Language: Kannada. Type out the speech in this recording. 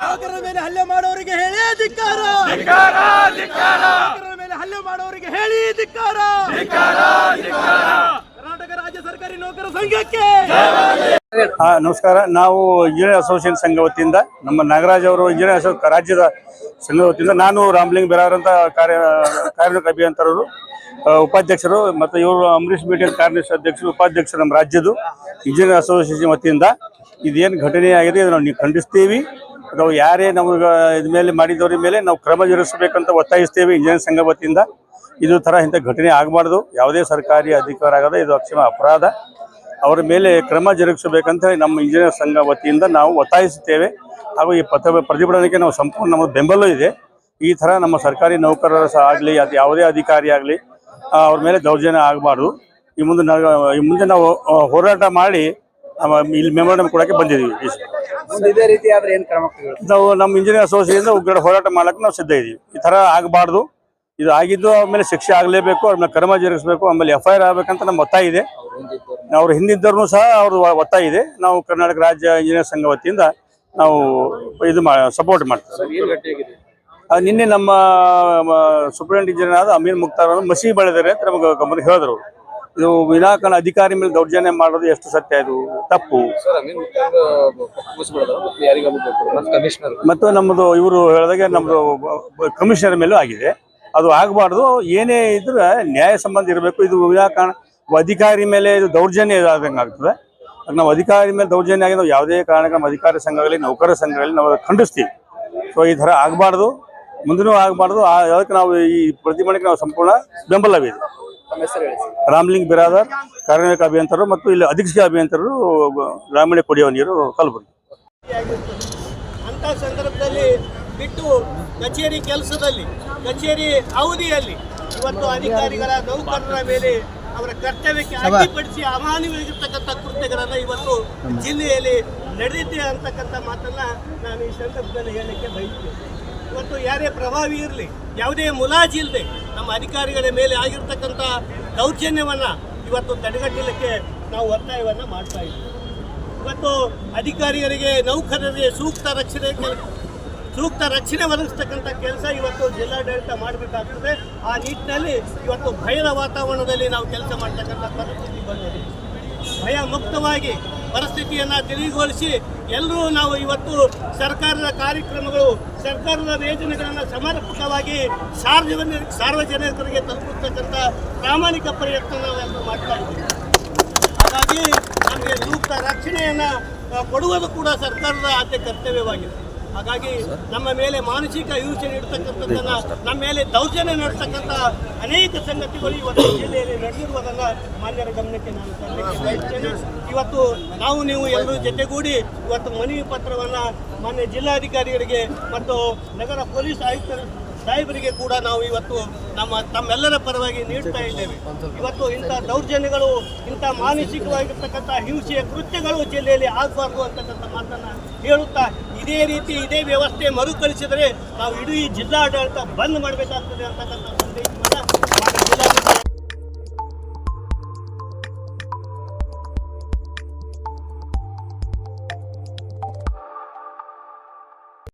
ಯುವಕರ ಮೇಲೆ ಹಲ್ಲೆ ಮಾಡೋರಿಗೆ ಹೇಳಿ ಧಿಕ್ಕಾರ. ಯುವಕರ ಮೇಲೆ ಹಲ್ಲೆ ಮಾಡೋರಿಗೆ ಹೇಳಿ ಧಿಕ್ಕಾರ. ಕರ್ನಾಟಕ ರಾಜ್ಯ ಸರ್ಕಾರಿ ನೌಕರ ಸಂಘಕ್ಕೆ. ಹಾ ನಮಸ್ಕಾರ. ನಾವು ಇಂಜಿನಿಯರ್ ಅಸೋಸಿಯೇಷನ್ ಸಂಘ ವತಿಯಿಂದ ನಮ್ಮ ನಾಗರಾಜ್ ಅವರು ಇಂಜಿನಿಯರ್ ಅಸೋ ರಾಜ್ಯದ ಸಂಘ ವತಿಯಿಂದ ನಾನು ರಾಮ್ಲಿಂಗ್ ಬೆರಾರ್ ಅಂತ ಕಾರ್ಯ ಕಾರ್ಮಿಕ ಅಭಿಯಂತರರು ಉಪಾಧ್ಯಕ್ಷರು ಮತ್ತು ಇವರು ಅಂಬರೀಷ್ ಮೀಡಿಯನ್ ಕಾರ್ಮಿಕ ಅಧ್ಯಕ್ಷರು ಉಪಾಧ್ಯಕ್ಷರು ನಮ್ಮ ರಾಜ್ಯದ ಇಂಜಿನಿಯರ್ ಅಸೋಸಿಯೇಷನ್ ವತಿಯಿಂದ. ಇದೇನು ಘಟನೆ ಆಗಿದೆ ಇದನ್ನು ನಾವು ಖಂಡಿಸ್ತೀವಿ. ನಾವು ಯಾರೇ ನಮಗೆ ಇದ ಮೇಲೆ ಮಾಡಿದವ್ರ ಮೇಲೆ ನಾವು ಕ್ರಮ ಜರುಗಿಸಬೇಕಂತ ಒತ್ತಾಯಿಸ್ತೇವೆ ಇಂಜಿನಿಯರ್ ಸಂಘ ವತಿಯಿಂದ. ಇದು ಥರ ಇಂಥ ಘಟನೆ ಆಗಬಾರ್ದು. ಯಾವುದೇ ಸರ್ಕಾರಿ ಅಧಿಕಾರ ಆಗದ ಇದು ಅಕ್ಷಮ ಅಪರಾಧ. ಅವರ ಮೇಲೆ ಕ್ರಮ ಜರುಗಿಸಬೇಕಂತ ನಮ್ಮ ಇಂಜಿನಿಯರ್ ಸಂಘ ವತಿಯಿಂದ ನಾವು ಒತ್ತಾಯಿಸುತ್ತೇವೆ. ಹಾಗೂ ಈ ಪಥ ಪ್ರತಿಭಟನೆಗೆ ನಾವು ಸಂಪೂರ್ಣ ನಮ್ಮ ಬೆಂಬಲ ಇದೆ. ಈ ಥರ ನಮ್ಮ ಸರ್ಕಾರಿ ನೌಕರರ ಸಹ ಆಗಲಿ, ಅದು ಯಾವುದೇ ಅಧಿಕಾರಿ ಆಗಲಿ ಅವ್ರ ಮೇಲೆ ದೌರ್ಜನ್ಯ ಆಗಬಾರ್ದು. ಈ ಮುಂದೆ ಈ ಮುಂದೆ ನಾವು ಹೋರಾಟ ಮಾಡಿ ನಮ್ಮ ಇಲ್ಲಿ ಮೆಮೊರಂಡಮ್ ಕೊಡಕ್ಕೆ ಬಂದಿದ್ದೀವಿ ಈ ಸಲ. ಮುಂದೆ ಇದೇ ರೀತಿ ಆದ್ರೆ ಏನ್ ಕ್ರಮ? ನಾವು ನಮ್ಮ ಇಂಜಿನಿಯರ್ ಅಸೋಸಿಯೇಷನ್ ಉಗ್ರ ಹೋರಾಟ ಮಾಡಕ್ಕೆ ನಾವು ಸಿದ್ಧ ಇದ್ದೀವಿ ಈ ತರ ಆಗಬಾರ್ದು ಇದು ಆಗಿದ್ದು ಆಮೇಲೆ ಶಿಕ್ಷೆ ಆಗಲೇಬೇಕು ಆಮೇಲೆ ಕರ್ಮ ಜರುಗಿಸಬೇಕು ಆಮೇಲೆ ಎಫ್ ಐ ಆರ್ ಆಗಬೇಕಂತ ನಮ್ಮ ಒತ್ತಾಯ ಇದೆ ಅವ್ರು ಹಿಂದಿದ್ದರೂ ಸಹ ಅವ್ರ ಒತ್ತಾಯ ಇದೆ ನಾವು ಕರ್ನಾಟಕ ರಾಜ್ಯ ಇಂಜಿನಿಯರ್ ಸಂಘ ವತಿಯಿಂದ ನಾವು ಇದು ಮಾ ಸಪೋರ್ಟ್ ಮಾಡ್ತೀವಿ ಆ, ನಿನ್ನೆ ನಮ್ಮ ಸೂಪರಿಂಟೆಂಡೆಂಟ್ ಇಂಜಿನಿಯರ್ ಆದ ಅಮೀರ್ ಮುಕ್ತಾರ್ ಅವರು ಮಸಿ ಬೆಳೆದರೆ ಅಂತ ನಮಗೆ ಗಮನ ಹೇಳಿದ್ರು ಅವ್ರು. ಇದು ವಿನಾಕಾರಣ ಅಧಿಕಾರಿ ಮೇಲೆ ದೌರ್ಜನ್ಯ ಮಾಡೋದು ಎಷ್ಟು ಸತ್ಯ ಇದು? ತಪ್ಪು. ಮತ್ತೆ ನಮ್ಮದು ಇವರು ಹೇಳಿದಾಗೆ ನಮ್ಮದು ಕಮಿಷನರ್ ಮೇಲೂ ಆಗಿದೆ. ಅದು ಆಗಬಾರ್ದು. ಏನೇ ಇದ್ರೆ ನ್ಯಾಯ ಸಂಬಂಧ ಇರಬೇಕು. ಇದು ವಿನಾಕಾರಣ ಅಧಿಕಾರಿ ಮೇಲೆ ಇದು ದೌರ್ಜನ್ಯ ಇದಾದಂಗೆ ಆಗ್ತದೆ. ನಾವು ಅಧಿಕಾರಿ ಮೇಲೆ ದೌರ್ಜನ್ಯ ಆಗಿ ನಾವು ಯಾವುದೇ ಕಾರಣಕ್ಕೆ ನಮ್ಮ ಅಧಿಕಾರಿ ಸಂಘಗಳಲ್ಲಿ ನೌಕರ ಸಂಘಗಳಲ್ಲಿ ನಾವು ಅದು ಖಂಡಿಸ್ತೀವಿ. ಸೊ ಈ ಥರ ಆಗಬಾರ್ದು. ಮುಂದೂ ಆಗಬಾರ್ದು. ಅದಕ್ಕೆ ನಾವು ಈ ಪ್ರತಿಭಟನೆಗೆ ನಾವು ಸಂಪೂರ್ಣ ಬೆಂಬಲವಿದೆ. ರಾಮ್ಲಿಂಗ್ ಬಿರಾದರ್ ಕಾರ್ಮಿಕ ಅಭಿಯಂತರರು ಮತ್ತು ಇಲ್ಲಿ ಅಧೀಕ್ಷಕ ಅಭಿಯಂತರರು ಗ್ರಾಮೀಣ ಕುಡಿಯುವ ನೀರು ಕಲಬುರಗಿ. ಅಂತ ಸಂದರ್ಭದಲ್ಲಿ ಬಿಟ್ಟು ಕಚೇರಿ ಕೆಲಸದಲ್ಲಿ ಕಚೇರಿ ಅವಧಿಯಲ್ಲಿ ಇವತ್ತು ಅಧಿಕಾರಿಗಳ ನೌಕರರ ಮೇಲೆ ಅವರ ಕರ್ತವ್ಯಕ್ಕೆ ಅಡ್ಡಿಪಡಿಸಿ ಅಮಾನವಾಗಿರ್ತಕ್ಕಂಥ ಕೃತ್ಯಗಳನ್ನ ಇವತ್ತು ಜಿಲ್ಲೆಯಲ್ಲಿ ನಡೆದಿದೆ ಅಂತಕ್ಕಂಥ ಮಾತನ್ನ ನಾನು ಈ ಸಂದರ್ಭದಲ್ಲಿ ಹೇಳಲಿಕ್ಕೆ ಬಯಸ್ತೇನೆ ಇವತ್ತು ಯಾರೇ ಪ್ರಭಾವಿ ಇರಲಿ, ಯಾವುದೇ ಮುಲಾಜಿ ಇಲ್ಲದೆ ನಮ್ಮ ಅಧಿಕಾರಿಗಳ ಮೇಲೆ ಆಗಿರ್ತಕ್ಕಂಥ ದೌರ್ಜನ್ಯವನ್ನು ಇವತ್ತು ತಡೆಗಟ್ಟಲಿಕ್ಕೆ ನಾವು ಒತ್ತಾಯವನ್ನು ಮಾಡ್ತಾ ಇದ್ದೀವಿ. ಇವತ್ತು ಅಧಿಕಾರಿಗಳಿಗೆ ನೌಕರರಿಗೆ ಸೂಕ್ತ ರಕ್ಷಣೆ ಸೂಕ್ತ ರಕ್ಷಣೆ ಒದಗಿಸ್ತಕ್ಕಂಥ ಕೆಲಸ ಇವತ್ತು ಜಿಲ್ಲಾಡಳಿತ ಮಾಡಬೇಕಾಗ್ತದೆ. ಆ ನಿಟ್ಟಿನಲ್ಲಿ ಇವತ್ತು ಭಯದ ವಾತಾವರಣದಲ್ಲಿ ನಾವು ಕೆಲಸ ಮಾಡ್ತಕ್ಕಂಥ ಪರಿಸ್ಥಿತಿ ಬಂದಿದೆ. ಭಯ ಮುಕ್ತವಾಗಿ ಪರಿಸ್ಥಿತಿಯನ್ನು ತಿಳಿಗೊಳಿಸಿ ಎಲ್ಲರೂ ನಾವು ಇವತ್ತು ಸರ್ಕಾರದ ಕಾರ್ಯಕ್ರಮಗಳು, ಸರ್ಕಾರದ ಯೋಜನೆಗಳನ್ನು ಸಮರ್ಪಕವಾಗಿ ಸಾರ್ವಜನಿಕ, ಸಾರ್ವಜನಿಕರಿಗೆ ತಲುಪಿಸ್ತಕ್ಕಂಥ ಪ್ರಾಮಾಣಿಕ ಪ್ರಯತ್ನ ಮಾಡ್ತಾ ಇದ್ದೀವಿ. ಹಾಗಾಗಿ ನಮಗೆ ಸೂಕ್ತ ರಕ್ಷಣೆಯನ್ನು ಕೊಡುವುದು ಕೂಡ ಸರ್ಕಾರದ ಆದ್ಯ ಕರ್ತವ್ಯವಾಗಿದೆ. ಹಾಗಾಗಿ ನಮ್ಮ ಮೇಲೆ ಮಾನಸಿಕ ಹಿಂಸೆ ನೀಡತಕ್ಕಂಥದ್ದನ್ನ ನಮ್ಮ ಮೇಲೆ ದೌರ್ಜನ್ಯ ನಡೆಸ್ತಕ್ಕಂಥ ಅನೇಕ ಸಂಗತಿಗಳು ಇವತ್ತು ಜಿಲ್ಲೆಯಲ್ಲಿ ನಡೆದಿರುವುದನ್ನ ಮಾನ್ಯರ ಗಮನಕ್ಕೆ ನಾನು ತರಲಿಕ್ಕೆ ಬಯಸ್ತೇನೆ. ಇವತ್ತು ನಾವು ನೀವು ಎಲ್ಲರೂ ಜೊತೆಗೂಡಿ ಇವತ್ತು ಮನವಿ ಪತ್ರವನ್ನ ಮಾನ್ಯ ಜಿಲ್ಲಾಧಿಕಾರಿಗಳಿಗೆ ಮತ್ತು ನಗರ ಪೊಲೀಸ್ ಆಯುಕ್ತರ ಸಾಹೇಬರಿಗೆ ಕೂಡ ನಾವು ಇವತ್ತು ನಮ್ಮ ತಮ್ಮೆಲ್ಲರ ಪರವಾಗಿ ನೀಡ್ತಾ ಇದ್ದೇವೆ. ಇವತ್ತು ಇಂಥ ದೌರ್ಜನ್ಯಗಳು, ಇಂಥ ಮಾನಸಿಕವಾಗಿರ್ತಕ್ಕಂಥ ಹಿಂಸೆಯ ಕೃತ್ಯಗಳು ಜಿಲ್ಲೆಯಲ್ಲಿ ಆಗಬಾರ್ದು ಅಂತಕ್ಕಂಥ ಮಾತನ್ನು ಹೇಳುತ್ತಾ ಇದೇ ರೀತಿ ಇದೇ ವ್ಯವಸ್ಥೆ ಮರುಕಳಿಸಿದರೆ ನಾವು ಇಡೀ ಜಿಲ್ಲಾಡಳಿತ ಬಂದ್ ಮಾಡಬೇಕಾಗ್ತದೆ ಅಂತಕ್ಕಂಥ